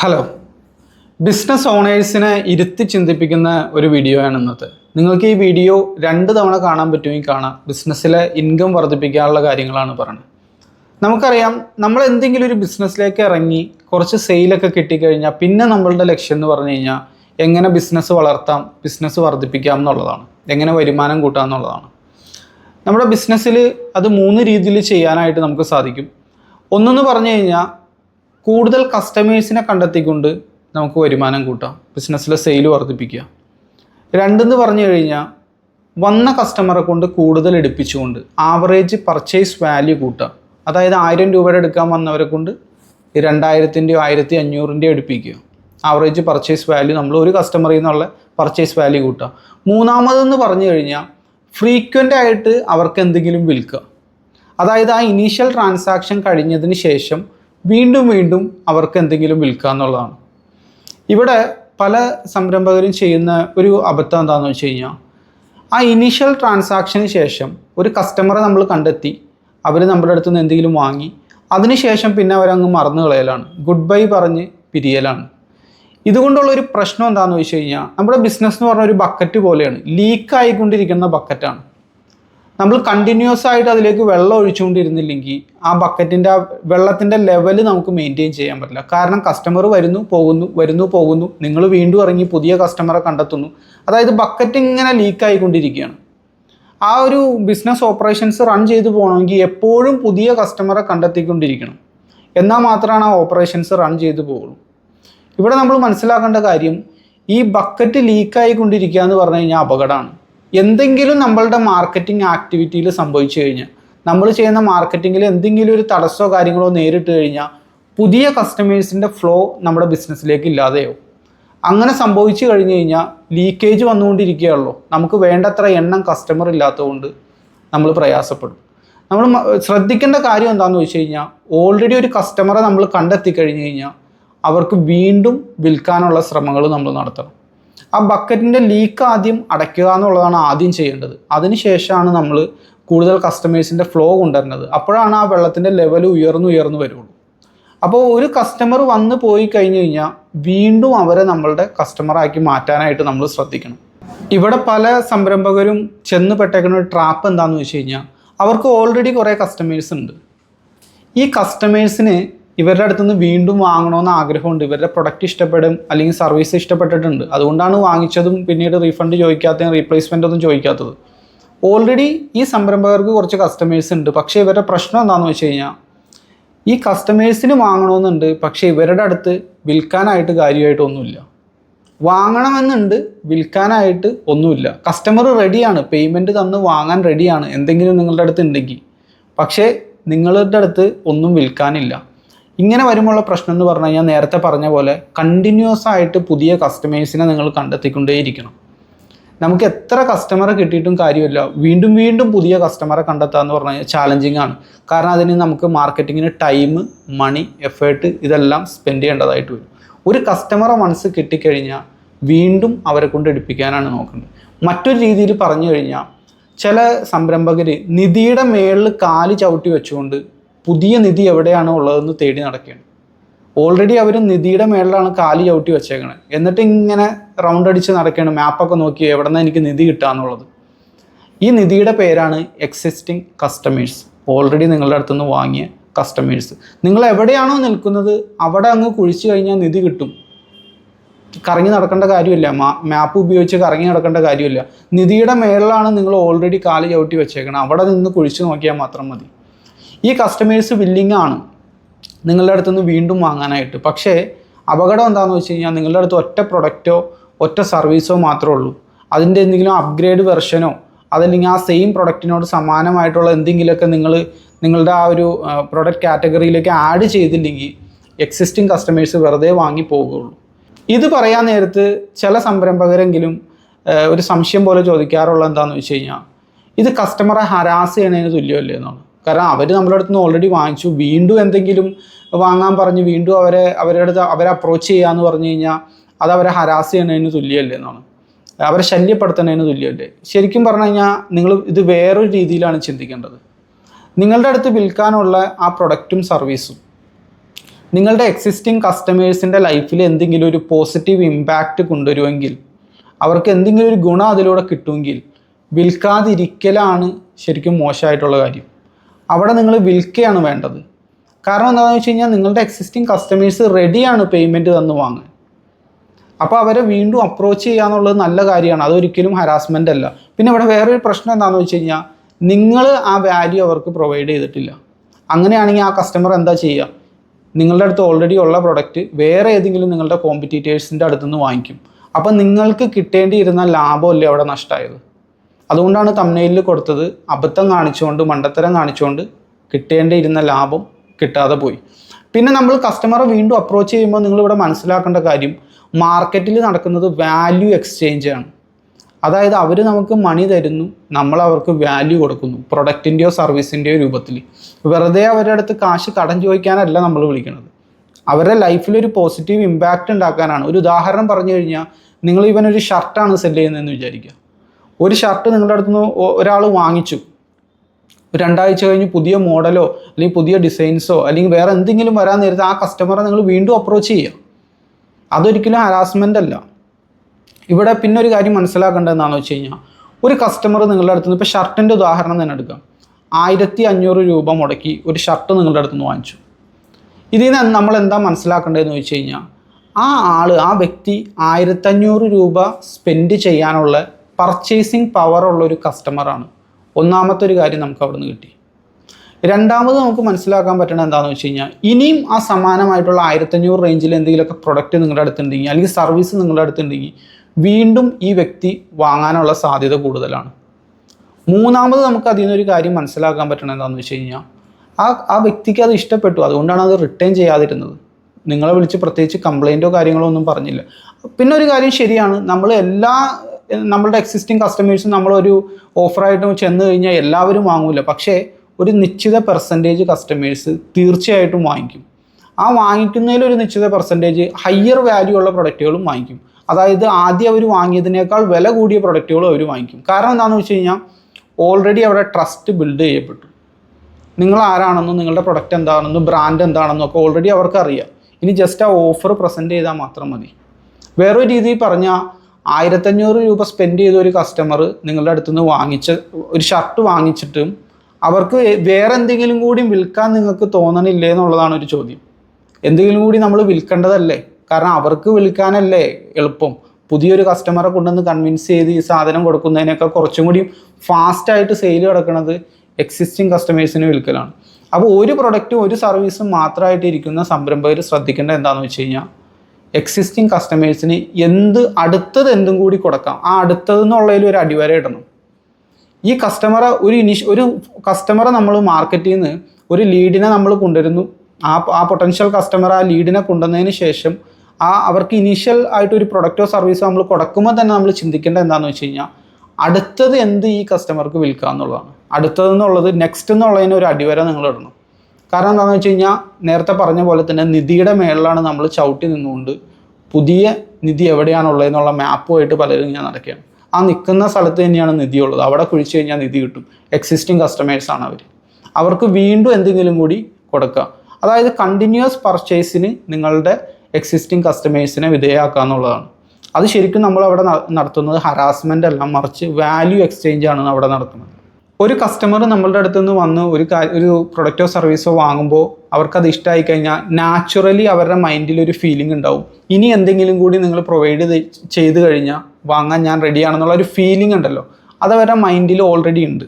Hello business ഓണേഴ്സിനെ ഇരുത്തി ചിന്തിപ്പിക്കുന്ന ഒരു video ആണ് ഇന്നത്തെ. നിങ്ങൾക്ക് ഈ വീഡിയോ രണ്ട് തവണ കാണാൻ പറ്റുമെങ്കിൽ കാണാം. ബിസിനസ്സിലെ ഇൻകം വർദ്ധിപ്പിക്കാനുള്ള കാര്യങ്ങളാണ് പറയുന്നത് നമുക്കറിയാം നമ്മൾ എന്തെങ്കിലും ഒരു ബിസിനസ്സിലേക്ക് ഇറങ്ങി കുറച്ച് സെയിലൊക്കെ കിട്ടിക്കഴിഞ്ഞാൽ പിന്നെ നമ്മളുടെ ലക്ഷ്യം എന്ന് പറഞ്ഞു കഴിഞ്ഞാൽ എങ്ങനെ ബിസിനസ് വളർത്താം ബിസിനസ് വർദ്ധിപ്പിക്കാം എന്നുള്ളതാണ്. എങ്ങനെ വരുമാനം കൂട്ടാം എന്നുള്ളതാണ്. നമ്മുടെ ബിസിനസ്സിൽ അത് മൂന്ന് രീതിയിൽ ചെയ്യാനായിട്ട് നമുക്ക് സാധിക്കും. ഒന്നെന്ന് പറഞ്ഞു കഴിഞ്ഞാൽ കൂടുതൽ കസ്റ്റമേഴ്സിനെ കണ്ടെത്തിക്കൊണ്ട് നമുക്ക് വരുമാനം കൂട്ടാം. ബിസിനസ്സിലെ സെയിൽ വർദ്ധിപ്പിക്കുക. രണ്ടെന്ന് പറഞ്ഞു കഴിഞ്ഞാൽ വന്ന കസ്റ്റമറെ കൊണ്ട് കൂടുതൽ എടുപ്പിച്ചുകൊണ്ട് ആവറേജ് പർച്ചേസ് വാല്യൂ കൂട്ടുക അതായത് ആയിരം രൂപയുടെ എടുക്കാൻ വന്നവരെ കൊണ്ട് രണ്ടായിരത്തിന്റെയോ ആയിരത്തി അഞ്ഞൂറിന്റെയോ എടുപ്പിക്കുക. ആവറേജ് പർച്ചേസ് വാല്യൂ നമ്മൾ ഒരു കസ്റ്റമറിൽ നിന്നുള്ള പർച്ചേസ് വാല്യൂ കൂട്ടുക മൂന്നാമതെന്ന് പറഞ്ഞു കഴിഞ്ഞാൽ ഫ്രീക്വന്റ് ആയിട്ട് അവർക്ക് എന്തെങ്കിലും വിൽക്കുക. അതായത് ആ ഇനീഷ്യൽ ട്രാൻസാക്ഷൻ കഴിഞ്ഞതിന് ശേഷം വീണ്ടും വീണ്ടും അവർക്ക് എന്തെങ്കിലും വിൽക്കുക എന്നുള്ളതാണ്. ഇവിടെ പല സംരംഭകരും ചെയ്യുന്ന ഒരു അബദ്ധം എന്താണെന്ന് വെച്ച് കഴിഞ്ഞാൽ ആ ഇനീഷ്യൽ ട്രാൻസാക്ഷന് ശേഷം ഒരു കസ്റ്റമറെ നമ്മൾ കണ്ടെത്തി അവർ നമ്മുടെ അടുത്ത് നിന്ന് എന്തെങ്കിലും വാങ്ങി അതിനുശേഷം പിന്നെ അവരങ്ങ് മറന്നു കളയലാണ്. ഗുഡ് ബൈ പറഞ്ഞ് പിരിയലാണ്. ഇതുകൊണ്ടുള്ള ഒരു പ്രശ്നം എന്താണെന്ന് വെച്ച് കഴിഞ്ഞാൽ നമ്മുടെ ബിസിനസ് എന്ന് പറഞ്ഞ ഒരു ബക്കറ്റ് പോലെയാണ് ലീക്കായിക്കൊണ്ടിരിക്കുന്ന ബക്കറ്റാണ് നമ്മൾ കണ്ടിന്യൂസ് ആയിട്ട് അതിലേക്ക് വെള്ളം ഒഴിച്ചുകൊണ്ടിരുന്നില്ലെങ്കിൽ ആ ബക്കറ്റിന്റെ ആ വെള്ളത്തിന്റെ ലെവൽ നമുക്ക് മെയിന്റെയിൻ ചെയ്യാൻ പറ്റില്ല. കാരണം കസ്റ്റമർ വരുന്നു പോകുന്നു വരുന്നു പോകുന്നു. നിങ്ങൾ വീണ്ടും ഇറങ്ങി പുതിയ കസ്റ്റമറെ കണ്ടെത്തുന്നു. അതായത് ബക്കറ്റ് ഇങ്ങനെ ലീക്ക് ആയിക്കൊണ്ടിരിക്കുകയാണ്. ആ ഒരു ബിസിനസ് ഓപ്പറേഷൻസ് റൺ ചെയ്തു പോകണമെങ്കിൽ എപ്പോഴും പുതിയ കസ്റ്റമറെ കണ്ടെത്തിക്കൊണ്ടിരിക്കണം. എന്നാൽ മാത്രമാണ് ആ ഓപ്പറേഷൻസ് റൺ ചെയ്തു പോകുള്ളൂ. ഇവിടെ നമ്മൾ മനസ്സിലാക്കേണ്ട കാര്യം ഈ ബക്കറ്റ് ലീക്കായിക്കൊണ്ടിരിക്കുക എന്ന് പറഞ്ഞു കഴിഞ്ഞാൽ അപകടമാണ്. എന്തെങ്കിലും നമ്മളുടെ മാർക്കറ്റിംഗ് ആക്ടിവിറ്റിയിൽ സംഭവിച്ചു കഴിഞ്ഞാൽ നമ്മൾ ചെയ്യുന്ന മാർക്കറ്റിങ്ങിൽ എന്തെങ്കിലും ഒരു തടസ്സമോ കാര്യങ്ങളോ നേരിട്ട് കഴിഞ്ഞാൽ പുതിയ കസ്റ്റമേഴ്സിന്റെ ഫ്ലോ നമ്മുടെ ബിസിനസ്സിലേക്ക് ഇല്ലാതെയോ അങ്ങനെ സംഭവിച്ചു കഴിഞ്ഞു കഴിഞ്ഞാൽ ലീക്കേജ് വന്നുകൊണ്ടിരിക്കുകയുള്ളൂ നമുക്ക് വേണ്ടത്ര എണ്ണം കസ്റ്റമർ ഇല്ലാത്തതുകൊണ്ട് നമ്മൾ പ്രയാസപ്പെടും. നമ്മൾ ശ്രദ്ധിക്കേണ്ട കാര്യം എന്താണെന്ന് വെച്ച് കഴിഞ്ഞാൽ ഓൾറെഡി ഒരു കസ്റ്റമറെ നമ്മൾ കണ്ടെത്തി കഴിഞ്ഞു കഴിഞ്ഞാൽ അവർക്ക് വീണ്ടും വിൽക്കാനുള്ള ശ്രമങ്ങൾ നമ്മൾ നടത്തണം. ആ ബക്കറ്റിന്റെ ലീക്ക് ആദ്യം അടയ്ക്കുക എന്നുള്ളതാണ് ആദ്യം ചെയ്യേണ്ടത്. അതിനുശേഷമാണ് നമ്മൾ കൂടുതൽ കസ്റ്റമേഴ്സിന്റെ ഫ്ലോ കൊണ്ടുവരുന്നത്. അപ്പോഴാണ് ആ വെള്ളത്തിന്റെ ലെവൽ ഉയർന്നു ഉയർന്നു വരുള്ളൂ. അപ്പോൾ ഒരു കസ്റ്റമർ വന്ന് പോയി കഴിഞ്ഞ് കഴിഞ്ഞാൽ വീണ്ടും അവരെ നമ്മളുടെ കസ്റ്റമറാക്കി മാറ്റാനായിട്ട് നമ്മൾ ശ്രദ്ധിക്കണം. ഇവിടെ പല സംരംഭകരും ചെന്ന് പെട്ടേക്കുന്ന ഒരു ട്രാപ്പ് എന്താണെന്ന് വെച്ച് കഴിഞ്ഞാൽ അവർക്ക് ഓൾറെഡി കുറേ കസ്റ്റമേഴ്സ് ഉണ്ട്. ഈ കസ്റ്റമേഴ്സിന് ഇവരുടെ അടുത്തുനിന്ന് വീണ്ടും വാങ്ങണമെന്ന് ആഗ്രഹമുണ്ട്. ഇവരുടെ പ്രൊഡക്റ്റ് ഇഷ്ടപ്പെടും അല്ലെങ്കിൽ സർവീസ് ഇഷ്ടപ്പെട്ടിട്ടുണ്ട്. അതുകൊണ്ടാണ് വാങ്ങിച്ചതും പിന്നീട് റീഫണ്ട് ചോദിക്കാത്തതും റീപ്ലേസ്മെന്റ് ഒന്നും ചോദിക്കാത്തത്. ഓൾറെഡി ഈ സംരംഭകർക്ക് കുറച്ച് കസ്റ്റമേഴ്സ് ഉണ്ട്. പക്ഷേ ഇവരുടെ പ്രശ്നം എന്താണെന്ന് വെച്ച് കഴിഞ്ഞാൽ ഈ കസ്റ്റമേഴ്സിന് വാങ്ങണമെന്നുണ്ട് പക്ഷേ ഇവരുടെ അടുത്ത് വിൽക്കാനായിട്ട് കാര്യമായിട്ടൊന്നുമില്ല വാങ്ങണമെന്നുണ്ട് വിൽക്കാനായിട്ട് ഒന്നുമില്ല. കസ്റ്റമർ റെഡിയാണ് പേയ്മെന്റ് തന്ന് വാങ്ങാൻ റെഡിയാണ് എന്തെങ്കിലും നിങ്ങളുടെ അടുത്ത് ഉണ്ടെങ്കിൽ. പക്ഷേ നിങ്ങളുടെ അടുത്ത് ഒന്നും വിൽക്കാനില്ല. ഇങ്ങനെ വരുമ്പോഴുള്ള പ്രശ്നം എന്ന് പറഞ്ഞു കഴിഞ്ഞാൽ നേരത്തെ പറഞ്ഞ പോലെ കണ്ടിന്യൂസ് ആയിട്ട് പുതിയ കസ്റ്റമേഴ്സിനെ നിങ്ങൾ കണ്ടെത്തിക്കൊണ്ടേയിരിക്കണം. നമുക്ക് എത്ര കസ്റ്റമറെ കിട്ടിയിട്ടും കാര്യമില്ല. വീണ്ടും വീണ്ടും പുതിയ കസ്റ്റമറെ കണ്ടെത്തുക എന്ന് പറഞ്ഞു കഴിഞ്ഞാൽ ചാലഞ്ചിങ് ആണ്. കാരണം അതിന് നമുക്ക് മാർക്കറ്റിങ്ങിന് ടൈം മണി എഫേർട്ട് ഇതെല്ലാം സ്പെൻഡ് ചെയ്യേണ്ടതായിട്ട് വരും. ഒരു കസ്റ്റമറെ മനസ്സ് കിട്ടിക്കഴിഞ്ഞാൽ വീണ്ടും അവരെ കൊണ്ട് എടുപ്പിക്കാനാണ് നോക്കുന്നത് മറ്റൊരു രീതിയിൽ പറഞ്ഞു കഴിഞ്ഞാൽ ചില സംരംഭകർ നിധിയുടെ മേളിൽ കാൽ ചവിട്ടി വെച്ചുകൊണ്ട് പുതിയ നിധി എവിടെയാണ് ഉള്ളതെന്ന് തേടി നടക്കുകയാണ് ഓൾറെഡി അവർ നിധിയുടെ മേളിലാണ് കാലി ചവിട്ടി വെച്ചേക്കണത് എന്നിട്ട് ഇങ്ങനെ റൗണ്ട് അടിച്ച് നടക്കുകയാണ് മാപ്പൊക്കെ നോക്കി എവിടെ നിന്ന് എനിക്ക് നിധി കിട്ടുക എന്നുള്ളത്. ഈ നിധിയുടെ പേരാണ് എക്സിസ്റ്റിംഗ് കസ്റ്റമേഴ്സ് ഓൾറെഡി നിങ്ങളുടെ അടുത്തുനിന്ന് വാങ്ങിയ കസ്റ്റമേഴ്സ് നിങ്ങൾ എവിടെയാണോ നിൽക്കുന്നത് അവിടെ അങ്ങ് കുഴിച്ചു കഴിഞ്ഞാൽ നിധി കിട്ടും. കറങ്ങി നടക്കേണ്ട കാര്യമില്ല. മാപ്പ് ഉപയോഗിച്ച് കറങ്ങി നടക്കേണ്ട കാര്യമില്ല. നിധിയുടെ മേളിലാണ് നിങ്ങൾ ഓൾറെഡി കാൽ ചവിട്ടി വെച്ചേക്കണം. അവിടെ നിന്ന് കുഴിച്ചു നോക്കിയാൽ മാത്രം മതി. ഈ കസ്റ്റമേഴ്സ് വില്ലിംഗ് ആണ്. നിങ്ങളുടെ അടുത്ത് നിന്ന് വീണ്ടും വാങ്ങാനായിട്ട്. പക്ഷേ അപകടം എന്താണെന്ന് വെച്ച് കഴിഞ്ഞാൽ നിങ്ങളുടെ അടുത്ത് ഒറ്റ പ്രൊഡക്റ്റോ ഒറ്റ സർവീസോ മാത്രമേ ഉള്ളൂ. അതിന്റെ എന്തെങ്കിലും അപ്ഗ്രേഡ് വെർഷനോ അതല്ലെങ്കിൽ ആ സെയിം പ്രൊഡക്റ്റിനോട് സമാനമായിട്ടുള്ള എന്തെങ്കിലുമൊക്കെ നിങ്ങൾ നിങ്ങളുടെ ആ ഒരു പ്രൊഡക്റ്റ് കാറ്റഗറിയിലേക്ക് ആഡ് ചെയ്തില്ലെങ്കിൽ എക്സിസ്റ്റിംഗ് കസ്റ്റമേഴ്സ് വെറുതെ വാങ്ങി പോവുകയുള്ളൂ ഇത് പറയാൻ നേരത്ത് ചില സംരംഭകരെങ്കിലും ഒരു സംശയം പോലെ ചോദിക്കാറുള്ള എന്താണെന്ന് വെച്ച് കഴിഞ്ഞാൽ ഇത് കസ്റ്റമറെ ഹരാസ് ചെയ്യണതിന് തുല്യമല്ലേ എന്നാണ്. കാരണം അവർ നമ്മുടെ അടുത്ത് നിന്ന് ഓൾറെഡി വാങ്ങിച്ചു. വീണ്ടും എന്തെങ്കിലും വാങ്ങാൻ പറഞ്ഞ് വീണ്ടും അവരെ അവരുടെ അടുത്ത് അവരെ അപ്രോച്ച് ചെയ്യാന്ന് പറഞ്ഞു കഴിഞ്ഞാൽ അത് അവരെ ഹരാസ് ചെയ്യുന്നതിന് തുല്യമല്ലേ എന്നാണ്. അവരെ ശല്യപ്പെടുത്തുന്നതിന് തുല്യമല്ലേ ശരിക്കും പറഞ്ഞു കഴിഞ്ഞാൽ നിങ്ങൾ ഇത് വേറൊരു രീതിയിലാണ് ചിന്തിക്കേണ്ടത്. നിങ്ങളുടെ അടുത്ത് വിൽക്കാനുള്ള ആ പ്രൊഡക്റ്റും സർവീസും നിങ്ങളുടെ എക്സിസ്റ്റിംഗ് കസ്റ്റമേഴ്സിന്റെ ലൈഫിൽ എന്തെങ്കിലും ഒരു പോസിറ്റീവ് ഇമ്പാക്റ്റ് കൊണ്ടുവരുമെങ്കിൽ അവർക്ക് എന്തെങ്കിലും ഒരു ഗുണം അതിലൂടെ കിട്ടുമെങ്കിൽ വിൽക്കാതിരിക്കലാണ് ശരിക്കും മോശമായിട്ടുള്ള കാര്യം. അവിടെ നിങ്ങൾ വിൽക്കുകയാണ് വേണ്ടത്. കാരണം എന്താണെന്ന് വെച്ച് കഴിഞ്ഞാൽ നിങ്ങളുടെ എക്സിസ്റ്റിംഗ് കസ്റ്റമേഴ്സ് റെഡിയാണ് പേയ്മെന്റ് തന്ന് വാങ്ങാൻ. അപ്പോൾ അവരെ വീണ്ടും അപ്രോച്ച് ചെയ്യാന്നുള്ളത് നല്ല കാര്യമാണ്. അതൊരിക്കലും ഹരാസ്മെന്റ് അല്ല. പിന്നെ ഇവിടെ വേറൊരു പ്രശ്നം എന്താണെന്ന് വെച്ച് കഴിഞ്ഞാൽ നിങ്ങൾ ആ വാല്യൂ അവർക്ക് പ്രൊവൈഡ് ചെയ്തിട്ടില്ല. അങ്ങനെയാണെങ്കിൽ ആ കസ്റ്റമർ എന്താ ചെയ്യുക? നിങ്ങളുടെ അടുത്ത് ഓൾറെഡി ഉള്ള പ്രൊഡക്റ്റ് വേറെ ഏതെങ്കിലും നിങ്ങളുടെ കോമ്പറ്റീറ്റേഴ്സിന്റെ അടുത്തുനിന്ന് വാങ്ങിക്കും. അപ്പം നിങ്ങൾക്ക് കിട്ടേണ്ടിയിരുന്ന ലാഭമല്ലേ അവിടെ നഷ്ടമായത് അതുകൊണ്ടാണ് തമ്മനയിലിൽ കൊടുത്തത്. അബദ്ധം കാണിച്ചുകൊണ്ട് മണ്ടത്തരം കാണിച്ചുകൊണ്ട് കിട്ടേണ്ടിയിരുന്ന ലാഭം കിട്ടാതെ പോയി. പിന്നെ നമ്മൾ കസ്റ്റമറെ വീണ്ടും അപ്രോച്ച് ചെയ്യുമ്പോൾ നിങ്ങളിവിടെ മനസ്സിലാക്കേണ്ട കാര്യം മാർക്കറ്റിൽ നടക്കുന്നത് വാല്യൂ എക്സ്ചേഞ്ച് ആണ്. അതായത് അവർ നമുക്ക് മണി തരുന്നു നമ്മൾ അവർക്ക് വാല്യൂ കൊടുക്കുന്നു പ്രൊഡക്റ്റിന്റെയോ സർവീസിന്റെയോ രൂപത്തിൽ. വെറുതെ അവരുടെ അടുത്ത് കാശ് കടം ചോദിക്കാനല്ല നമ്മൾ വിളിക്കുന്നത്. അവരുടെ ലൈഫിൽ ഒരു പോസിറ്റീവ് ഇമ്പാക്റ്റ് ഉണ്ടാക്കാനാണ്. ഒരു ഉദാഹരണം പറഞ്ഞു കഴിഞ്ഞാൽ നിങ്ങൾ ഇവനൊരു ഷർട്ടാണ് സെൽ ചെയ്യുന്നതെന്ന് വിചാരിക്കുക. ഒരു ഷർട്ട് നിങ്ങളുടെ അടുത്തുനിന്ന് ഒരാൾ വാങ്ങിച്ചു. രണ്ടാഴ്ച കഴിഞ്ഞ് പുതിയ മോഡലോ അല്ലെങ്കിൽ പുതിയ ഡിസൈൻസോ അല്ലെങ്കിൽ വേറെ എന്തെങ്കിലും വരാൻ നേരത്തെ ആ കസ്റ്റമറെ നിങ്ങൾ വീണ്ടും അപ്രോച്ച് ചെയ്യുക. അതൊരിക്കലും ഹരാസ്മെന്റ് അല്ല. ഇവിടെ പിന്നെ ഒരു കാര്യം മനസ്സിലാക്കേണ്ടത് എന്താണെന്ന് വെച്ച് കഴിഞ്ഞാൽ ഒരു കസ്റ്റമർ നിങ്ങളുടെ അടുത്ത് നിന്ന് ഇപ്പോൾ ഷർട്ടിന്റെ ഉദാഹരണം തന്നെ എടുക്കാം. ആയിരത്തി അഞ്ഞൂറ് രൂപ മുടക്കി ഒരു ഷർട്ട് നിങ്ങളുടെ അടുത്ത് നിന്ന് വാങ്ങിച്ചു. ഇതിൽ നിന്ന് നമ്മൾ എന്താ മനസ്സിലാക്കേണ്ടതെന്ന് വെച്ച് കഴിഞ്ഞാൽ ആ ആൾ ആ വ്യക്തി ആയിരത്തഞ്ഞൂറ് രൂപ സ്പെൻഡ് ചെയ്യാനുള്ള പർച്ചേസിങ് പവറുള്ള ഒരു കസ്റ്റമറാണ് ഒന്നാമത്തെ ഒരു കാര്യം നമുക്ക് അവിടെ നിന്ന് കിട്ടി. രണ്ടാമത് നമുക്ക് മനസ്സിലാക്കാൻ പറ്റണത് എന്താണെന്ന് വെച്ച് കഴിഞ്ഞാൽ ഇനിയും ആ സമാനമായിട്ടുള്ള ആയിരത്തഞ്ഞൂറ് റേഞ്ചിൽ എന്തെങ്കിലുമൊക്കെ പ്രൊഡക്റ്റ് നിങ്ങളുടെ അടുത്തുണ്ടെങ്കിൽ അല്ലെങ്കിൽ സർവീസ് നിങ്ങളുടെ അടുത്തുണ്ടെങ്കിൽ വീണ്ടും ഈ വ്യക്തി വാങ്ങാനുള്ള സാധ്യത കൂടുതലാണ്. മൂന്നാമത് നമുക്ക് അതിൽ നിന്നൊരു കാര്യം മനസ്സിലാക്കാൻ പറ്റണത് എന്താണെന്ന് വെച്ച് കഴിഞ്ഞാൽ ആ ആ വ്യക്തിക്ക് അത് ഇഷ്ടപ്പെട്ടു. അതുകൊണ്ടാണ് അത് റിട്ടേൺ ചെയ്യാതിരുന്നത്. നിങ്ങളെ വിളിച്ച് പ്രത്യേകിച്ച് കംപ്ലൈന്റോ കാര്യങ്ങളോ ഒന്നും പറഞ്ഞില്ല. പിന്നെ ഒരു കാര്യം ശരിയാണ് നമ്മൾ എല്ലാ നമ്മളുടെ എക്സിസ്റ്റിംഗ് കസ്റ്റമേഴ്സും നമ്മളൊരു ഓഫറായിട്ട് ചെന്ന് കഴിഞ്ഞാൽ എല്ലാവരും വാങ്ങൂല. പക്ഷേ ഒരു നിശ്ചിത പെർസെന്റേജ് കസ്റ്റമേഴ്സ് തീർച്ചയായിട്ടും വാങ്ങിക്കും. ആ വാങ്ങിക്കുന്നതിൽ ഒരു നിശ്ചിത പെർസെന്റേജ് ഹയർ വാല്യൂ ഉള്ള പ്രൊഡക്റ്റുകളും വാങ്ങിക്കും. അതായത് ആദ്യം അവർ വാങ്ങിയതിനേക്കാൾ വില കൂടിയ പ്രൊഡക്റ്റുകളും അവർ വാങ്ങിക്കും. കാരണം എന്താണെന്ന് വെച്ച് കഴിഞ്ഞാൽ ഓൾറെഡി അവിടെ ട്രസ്റ്റ് ബിൽഡ് ചെയ്യപ്പെട്ടു. നിങ്ങൾ ആരാണെന്നും നിങ്ങളുടെ പ്രൊഡക്റ്റ് എന്താണെന്നും ബ്രാൻഡ് എന്താണെന്നും ഒക്കെ ഓൾറെഡി അവർക്കറിയാം ഇനി ജസ്റ്റ് ആ ഓഫർ പ്രസന്റ് ചെയ്താൽ മാത്രം മതി. വേറൊരു രീതിയിൽ പറഞ്ഞാൽ ആയിരത്തഞ്ഞൂറ് രൂപ സ്പെൻഡ് ചെയ്ത ഒരു കസ്റ്റമർ നിങ്ങളുടെ അടുത്തു നിന്ന് വാങ്ങിച്ച ഒരു ഷർട്ട് വാങ്ങിച്ചിട്ടും അവർക്ക് വേറെ എന്തെങ്കിലും കൂടി വിൽക്കാൻ നിങ്ങൾക്ക് തോന്നണില്ലേ എന്നുള്ളതാണ് ഒരു ചോദ്യം. എന്തെങ്കിലും കൂടി നമ്മൾ വിൽക്കേണ്ടതല്ലേ? കാരണം അവർക്ക് വിൽക്കാനല്ലേ എളുപ്പം. പുതിയൊരു കസ്റ്റമറെ കൊണ്ടുവന്ന് കൺവിൻസ് ചെയ്ത് ഈ സാധനം കൊടുക്കുന്നതിനൊക്കെ കുറച്ചും കൂടി ഫാസ്റ്റായിട്ട് സെയിൽ കിടക്കുന്നത് എക്സിസ്റ്റിംഗ് കസ്റ്റമേഴ്സിന് വിൽക്കലാണ്. അപ്പോൾ ഒരു പ്രൊഡക്റ്റും ഒരു സർവീസും മാത്രമായിട്ട് ഇരിക്കുന്ന സംരംഭകർ ശ്രദ്ധിക്കേണ്ടത് എന്താണെന്ന് വെച്ച് കഴിഞ്ഞാൽ എക്സിസ്റ്റിംഗ് കസ്റ്റമേഴ്സിന് എന്ത് അടുത്തത് എന്തും കൂടി കൊടുക്കാം. ആ അടുത്തത് എന്നുള്ളതിൽ ഒരു അടിവര ഇടണം. ഈ കസ്റ്റമറെ ഒരു ഇനിഷ് ഒരു കസ്റ്റമറെ നമ്മൾ മാർക്കറ്റിൽ നിന്ന് ഒരു ലീഡിനെ നമ്മൾ കൊണ്ടുവരുന്നു. ആ ആ പൊട്ടൻഷ്യൽ കസ്റ്റമർ ആ ലീഡിനെ കൊണ്ടുവന്നതിന് ശേഷം ആ അവർക്ക് ഇനീഷ്യൽ ആയിട്ട് ഒരു പ്രൊഡക്റ്റോ സർവീസോ നമ്മൾ കൊടുക്കുമ്പോൾ തന്നെ നമ്മൾ ചിന്തിക്കേണ്ടത് എന്താണെന്ന് വെച്ച് കഴിഞ്ഞാൽ അടുത്തത് എന്ത് ഈ കസ്റ്റമർക്ക് വിൽക്കുക എന്നുള്ളതാണ് അടുത്തത് എന്നുള്ളത് നെക്സ്റ്റ് എന്നുള്ളതിന് ഒരു അടിവര നിങ്ങൾ ഇടണം കാരണം എന്താണെന്ന് വെച്ച് കഴിഞ്ഞാൽ നേരത്തെ പറഞ്ഞ പോലെ തന്നെ നിധിയുടെ മേളിലാണ് നമ്മൾ ചവിട്ടി നിന്നുകൊണ്ട് പുതിയ നിധി എവിടെയാണുള്ളതെന്നുള്ള മാപ്പുമായിട്ട് പലരും ഞാൻ നടക്കുകയാണ്. ആ നിൽക്കുന്ന സ്ഥലത്ത് തന്നെയാണ് നിധി ഉള്ളത് അവിടെ കുഴിച്ച് കഴിഞ്ഞാൽ നിധി കിട്ടും. എക്സിസ്റ്റിംഗ് കസ്റ്റമേഴ്സ് ആണ് അവർ അവർക്ക് വീണ്ടും എന്തെങ്കിലും കൂടി കൊടുക്കുക. അതായത് കണ്ടിന്യൂസ് പർച്ചേസിന് നിങ്ങളുടെ എക്സിസ്റ്റിംഗ് കസ്റ്റമേഴ്സിനെ വിധേയമാക്കുക എന്നുള്ളതാണ്. അത് ശരിക്കും നമ്മൾ അവിടെ നടത്തുന്നത് ഹറാസ്മെന്റ് അല്ല മറിച്ച് വാല്യൂ എക്സ്ചേഞ്ച് ആണ് അവിടെ നടത്തുന്നത്. ഒരു കസ്റ്റമർ നമ്മളുടെ അടുത്ത് നിന്ന് വന്ന് ഒരു ഒരു പ്രൊഡക്റ്റോ സർവീസോ വാങ്ങുമ്പോൾ അവർക്കത് ഇഷ്ടമായി കഴിഞ്ഞാൽ നാച്ചുറലി അവരുടെ മൈൻഡിൽ ഒരു ഫീലിംഗ് ഉണ്ടാവും. ഇനി എന്തെങ്കിലും കൂടി നിങ്ങൾ പ്രൊവൈഡ് ചെയ്ത് കഴിഞ്ഞാൽ വാങ്ങാൻ ഞാൻ റെഡിയാണെന്നുള്ള ഒരു ഫീലിംഗ് ഉണ്ടല്ലോ. അത് അവരുടെ മൈൻഡിൽ ഓൾറെഡി ഉണ്ട്.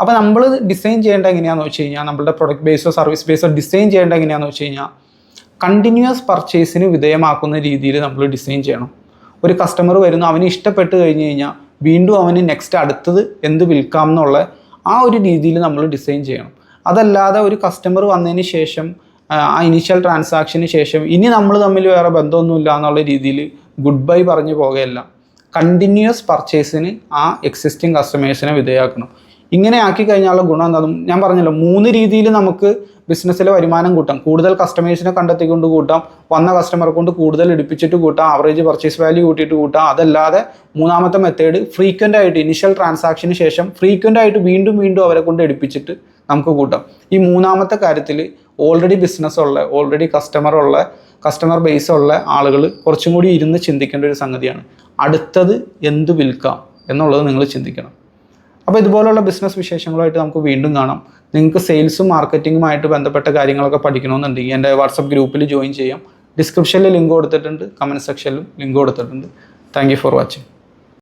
അപ്പോൾ നമ്മൾ ഡിസൈൻ ചെയ്യേണ്ട എങ്ങനെയാണെന്ന് വെച്ച് കഴിഞ്ഞാൽ നമ്മളുടെ പ്രൊഡക്റ്റ് ബേസോ സർവീസ് ബേസോ ഡിസൈൻ ചെയ്യേണ്ട എങ്ങനെയാണെന്ന് വെച്ച് കഴിഞ്ഞാൽ കണ്ടിന്യൂസ് പർച്ചേസിന് വിധേയമാക്കുന്ന രീതിയിൽ നമ്മൾ ഡിസൈൻ ചെയ്യണം. ഒരു കസ്റ്റമർ വരുന്നു അവന് ഇഷ്ടപ്പെട്ട് കഴിഞ്ഞ് കഴിഞ്ഞാൽ വീണ്ടും അവന് നെക്സ്റ്റ് അടുത്തത് എന്ത് വിൽക്കാം എന്നുള്ള ആ ഒരു രീതിയിൽ നമ്മൾ ഡിസൈൻ ചെയ്യണം. അതല്ലാതെ ഒരു കസ്റ്റമർ വന്നതിന് ശേഷം ആ, ഇനീഷ്യൽ ട്രാൻസാക്ഷന് ശേഷം ഇനി നമ്മൾ തമ്മിൽ വേറെ ബന്ധമൊന്നുമില്ല എന്നുള്ള രീതിയിൽ ഗുഡ് ബൈ പറഞ്ഞു പോകുകയല്ല കണ്ടിന്യൂസ് പർച്ചേസിന് ആ എക്സിസ്റ്റിംഗ് കസ്റ്റമേഴ്സിനെ വിധേയമാക്കണം ഇങ്ങനെ ആക്കി കഴിഞ്ഞാലുള്ള ഗുണം എന്താണെന്ന് ഞാൻ പറഞ്ഞല്ലോ മൂന്ന് രീതിയിൽ നമുക്ക് ബിസിനസ്സിലെ വരുമാനം കൂട്ടാം. കൂടുതൽ കസ്റ്റമേഴ്സിനെ കണ്ടെത്തിക്കൊണ്ട് കൂട്ടാം. വന്ന കസ്റ്റമറെ കൊണ്ട് കൂടുതൽ എടുപ്പിച്ചിട്ട് കൂട്ടാം. ആവറേജ് പർച്ചേസ് വാല്യൂ കൂട്ടിയിട്ട് കൂട്ടാം. അതല്ലാതെ മൂന്നാമത്തെ മെത്തേഡ് ഫ്രീക്വന്റ് ആയിട്ട് ഇനിഷ്യൽ ട്രാൻസാക്ഷന് ശേഷം ഫ്രീക്വന്റ് ആയിട്ട് വീണ്ടും വീണ്ടും അവരെ കൊണ്ട് എടുപ്പിച്ചിട്ട് നമുക്ക് കൂട്ടാം. ഈ മൂന്നാമത്തെ കാര്യത്തിൽ ഓൾറെഡി ബിസിനസ് ഉള്ള ഓൾറെഡി കസ്റ്റമർ ഉള്ള കസ്റ്റമർ ബേസ് ഉള്ള ആളുകൾ കുറച്ചും കൂടി ഇരുന്ന് ചിന്തിക്കേണ്ട ഒരു സംഗതിയാണ്. അടുത്തത് എന്ത് വിൽക്കാം എന്നുള്ളത് നിങ്ങൾ ചിന്തിക്കണം. അപ്പോൾ ഇതുപോലുള്ള ബിസിനസ് വിശേഷങ്ങളുമായിട്ട് നമുക്ക് വീണ്ടും കാണാം. നിങ്ങൾക്ക് സെയിൽസും മാർക്കറ്റിങ്ങുമായിട്ട് ബന്ധപ്പെട്ട കാര്യങ്ങളൊക്കെ പഠിക്കണമെന്നുണ്ടെങ്കിൽ എന്റെ വാട്സപ്പ് ഗ്രൂപ്പിൽ ജോയിൻ ചെയ്യാം. ഡിസ്ക്രിപ്ഷനിൽ ലിങ്ക് കൊടുത്തിട്ടുണ്ട്. കമന്റ് സെക്ഷനിലും ലിങ്ക് കൊടുത്തിട്ടുണ്ട്. Thank for watching